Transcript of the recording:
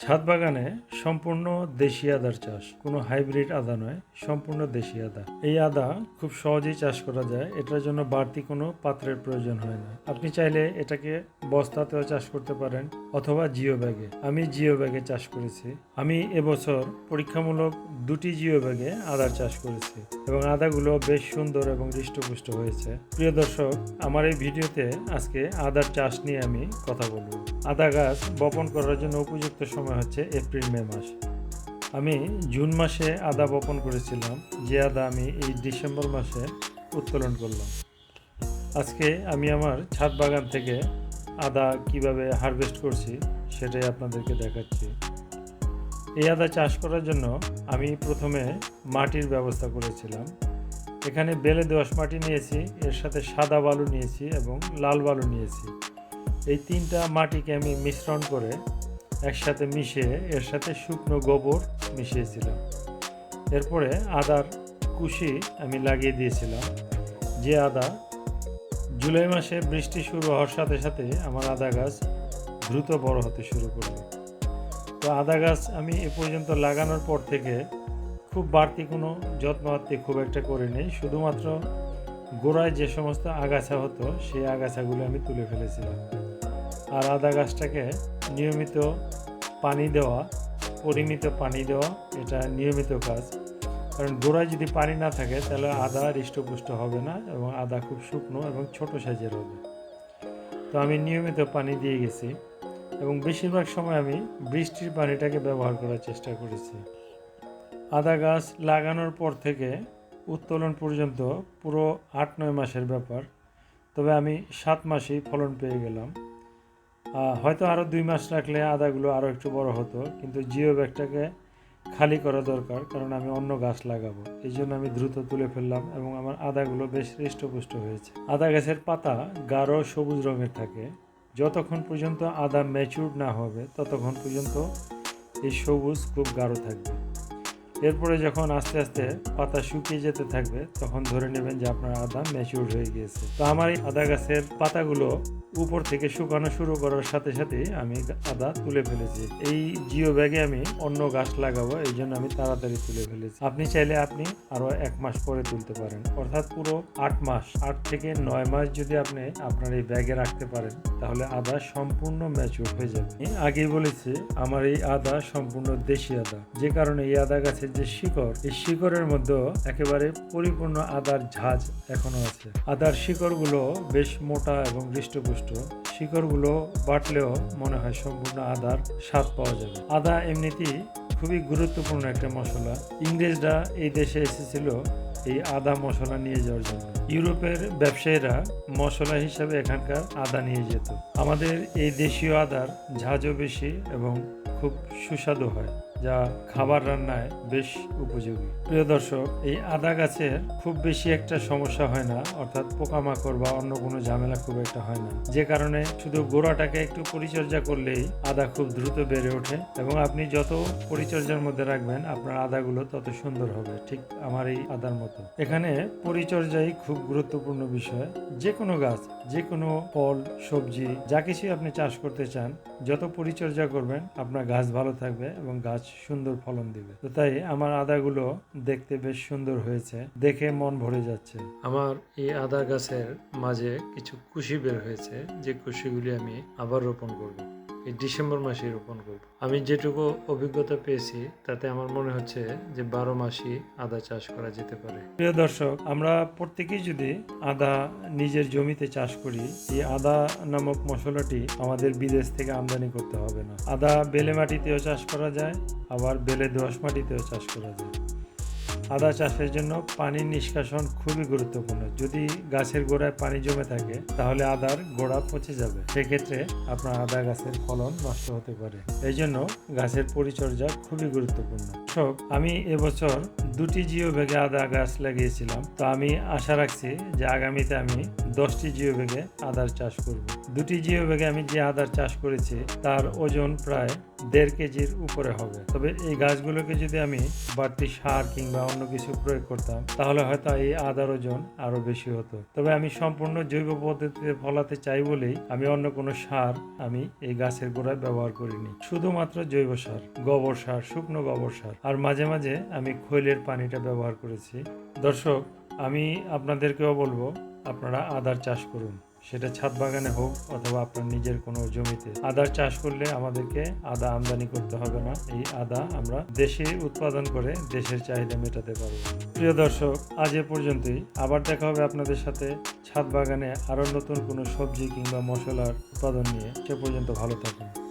ছাদ বাগানে সম্পূর্ণ দেশি আদার চাষ, কোনো হাইব্রিড আদা নয়, সম্পূর্ণ দেশি আদা। এই আদা খুব সহজেই চাষ করা যায়, এটার জন্য বাড়তি কোনো পাত্রের প্রয়োজন হয় না। আপনি চাইলে এটাকে বস্তাতেও চাষ করতে পারেন অথবা জিও ব্যাগে আমি জিও ব্যাগে চাষ করেছি। আমি এবছর পরীক্ষামূলক দুটি জিও ব্যাগে আদার চাষ করেছি এবং আদাগুলো বেশ সুন্দর এবং হৃষ্টপুষ্ট হয়েছে। প্রিয় দর্শক, আমার এই ভিডিওতে আজকে আদার চাষ নিয়ে আমি কথা বলব। আদা গাছ বপন করার জন্য উপযুক্ত সময় হচ্ছে এপ্রিল, মে মাস। আমি জুন মাসে আদা বপন করেছিলাম, যে আদা আমি এই ডিসেম্বর মাসে উত্তোলন করলাম। আজকে আমি আমার ছাদ বাগান থেকে আদা কীভাবে হারভেস্ট করছি সেটাই আপনাদেরকে দেখাচ্ছি। এই আদা চাষ করার জন্য আমি প্রথমে মাটির ব্যবস্থা করেছিলাম। এখানে বেলে দোআঁশ মাটি নিয়েছি, এর সাথে সাদা বালু নিয়েছি এবং লাল বালু নিয়েছি। এই তিনটা মাটিকে আমি মিশ্রণ করে একসাথে মিশিয়ে, এর সাথে শুকনো গোবর মিশিয়েছিলাম। এরপরে আদার কুশি আমি লাগিয়ে দিয়েছিলাম। যে আদা জুলাই মাসে বৃষ্টি শুরু হওয়ার সাথে সাথে আমার আদা গাছ দ্রুত বড় হতে শুরু করল। তো আদা গাছ আমি এ পর্যন্ত লাগানোর পর থেকে খুব বাড়তি কোনো যত্ন আত্মি খুব একটা করিনি। শুধুমাত্র গোড়ায় যে সমস্ত আগাছা হতো, সেই আগাছাগুলো আমি তুলে ফেলেছিলাম। আর আদা গাছটাকে নিয়মিত পানি দেওয়া, পরিমিত পানি দেওয়া, এটা নিয়মিত কাজ। কারণ গোড়ায় যদি পানি না থাকে, তাহলে আদা হৃষ্টপুষ্ট হবে না এবং আদা খুব শুকনো এবং ছোট সাইজের হবে। তো আমি নিয়মিত পানি দিয়ে গেছি এবং বেশিরভাগ সময় আমি বৃষ্টির পানিটাকে ব্যবহার করার চেষ্টা করেছি। আদা গাছ লাগানোর পর থেকে উত্তোলন পর্যন্ত পুরো আট নয় মাসের ব্যাপার। তবে আমি সাত মাসেই ফলন পেয়ে গেলাম। হয়তো আরও দুই মাস রাখলে আদাগুলো আরও একটু বড় হতো, কিন্তু জিও ব্যাগটাকে খালি করা দরকার, কারণ আমি অন্য গাছ লাগাবো। এই জন্য আমি দ্রুত তুলে ফেললাম এবং আমার আদাগুলো বেশ হৃষ্টপুষ্ট হয়েছে। আদা গাছের পাতা গাঢ় সবুজ রঙের থাকে। যতক্ষণ পর্যন্ত আদা ম্যাচিউর না হবে, ততক্ষণ পর্যন্ত এই সবুজ খুব গাঢ় থাকবে। এরপরে যখন আস্তে আস্তে পাতা শুকিয়ে যেতে থাকবে, তখন ধরে নেবেন যে আপনার আদা ম্যাচিউর হয়ে গিয়েছে। তো আমার এই আদা গাছের পাতাগুলো উপর থেকে শুকানো শুরু করার সাথে সাথে আমি আদা তুলে ফেলেছি। এই জিও ব্যাগে আমি অন্য গাছ লাগাবো, এই জন্য আমি তাড়াতাড়ি তুলে ফেলেছি। আপনি চাইলে আপনি আরও এক মাস পরে তুলতে পারেন। অর্থাৎ পুরো আট মাস, আট থেকে নয় মাস যদি আপনি আপনার এই ব্যাগে রাখতে পারেন, তাহলে আদা সম্পূর্ণ ম্যাচিউর হয়ে যাবে। আগেই বলেছি, আমার এই আদা সম্পূর্ণ দেশি আদা। যে কারণে এই আদা গাছের যে শিকড়, এই শিকড়ের মধ্যে একেবারে পরিপূর্ণ আদার ঝাঁজ এখনও আছে। আদার শিকড়গুলো বেশ মোটা এবং হৃষ্টপুষ্ট। শিকড়গুলো বাটলেও মনে হয় সম্পূর্ণ আদার স্বাদ পাওয়া যাবে। আদা এমনিতেই খুবই গুরুত্বপূর্ণ একটা মশলা। ইংরেজরা এই দেশে এসেছিল এই আদা মশলা নিয়ে যাওয়ার জন্য। ইউরোপের ব্যবসায়ীরা মশলা হিসাবে এখানকার আদা নিয়ে যেত। আমাদের এই দেশীয় আদার ঝাঁজও বেশি এবং খুব সুস্বাদু হয়। যা খাবার রান্নায় বেশ উপযোগী। প্রিয় দর্শক, এই আদা গাছের খুব বেশি একটা সমস্যা হয় না, অর্থাৎ পোকামাকড় বা অন্য কোনো ঝামেলা খুব একটা হয় না। যে কারণে শুধু গোড়াটাকে একটু পরিচর্যা করলেই আদা খুব দ্রুত বেড়ে ওঠে এবং আপনি যত পরিচর্যার মধ্যে রাখবেন, আপনার আদাগুলো তত সুন্দর হবে, ঠিক আমার এই আদার মতো। এখানে পরিচর্যাই খুব গুরুত্বপূর্ণ বিষয়। যে কোনো গাছ, যে কোনো ফল, সবজি, যা কিছুই আপনি চাষ করতে চান, যত পরিচর্যা করবেন, আপনার গাছ ভালো থাকবে এবং গাছ সুন্দর ফলন দিবে। তো তাই আমার আদাগুলো দেখতে বেশ সুন্দর হয়েছে। দেখে মন ভরে যাচ্ছে। আমার এই আদা গাছের মাঝে কিছু কুশি বের হয়েছে। যে কুশিগুলি আমি আবার রোপণ করব। এই ডিসেম্বর মাসে রোপণ করব। আমি যেটুকু অভিজ্ঞতা পেয়েছি, তাতে আমার মনে হচ্ছে যে বারো মাসই আদা চাষ করা যেতে পারে। প্রিয় দর্শক, আমরা প্রত্যেকেই যদি আদা নিজের জমিতে চাষ করি, এই আদা নামক মশলাটি আমাদের বিদেশ থেকে আমদানি করতে হবে না। আদা বেলে মাটিতেও চাষ করা যায়, আবার বেলে দোআঁশ মাটিতেও চাষ করা যায়। আদা চাষের জন্য পানির নিষ্কাশন খুবই গুরুত্বপূর্ণ। যদি গাছের গোড়ায় পানি জমে থাকে তাহলে আদার গোড়া পচে যাবে। সেক্ষেত্রে আপনার আদা গাছের ফলন নষ্ট হতে পারে। এই জন্য গাছের পরিচর্যা খুবই গুরুত্বপূর্ণ। দর্শক, আমি এবছর দুটি জিও ব্যাগে আদা গাছ লাগিয়েছিলাম। তো আমি আশা রাখছি যে আগামীতে আমি দশটি জিও ব্যাগে আদার চাষ করব। দুটি জিও ব্যাগে আমি যে আদার চাষ করেছি তার ওজন প্রায় দেড় কেজির উপরে হবে। তবে এই গাছগুলোকে যদি আমি বাড়তি সার কিংবা অন্য অন্য কিছু প্রয়োগ করতাম, তাহলে হয়তো এই আদার ওজন আরও বেশি হতো। তবে আমি সম্পূর্ণ জৈব পদ্ধতিতে ফলাতে চাই বলেই আমি অন্য কোনো সার আমি এই গাছের গোড়ায় ব্যবহার করিনি। শুধুমাত্র জৈব সার, গোবর সার, শুকনো গোবর সার। আর মাঝে মাঝে আমি খৈলের পানিটা ব্যবহার করেছি। দর্শক, আমি আপনাদেরকেও বলব, আপনারা আদার চাষ করুন। সেটা ছাদ বাগানে হোক অথবা আপনার নিজের কোনো জমিতে। আদার চাষ করলে আমাদেরকে আদা আমদানি করতে হবে না। এই আদা আমরা দেশে উৎপাদন করে দেশের চাহিদা মেটাতে পারি প্রিয় দর্শক, আজ এ পর্যন্তই। আবার দেখা হবে আপনাদের সাথে ছাদ বাগানে আরও নতুন কোনো সবজি কিংবা মশলার উৎপাদন নিয়ে। সে পর্যন্ত ভালো থাকুন।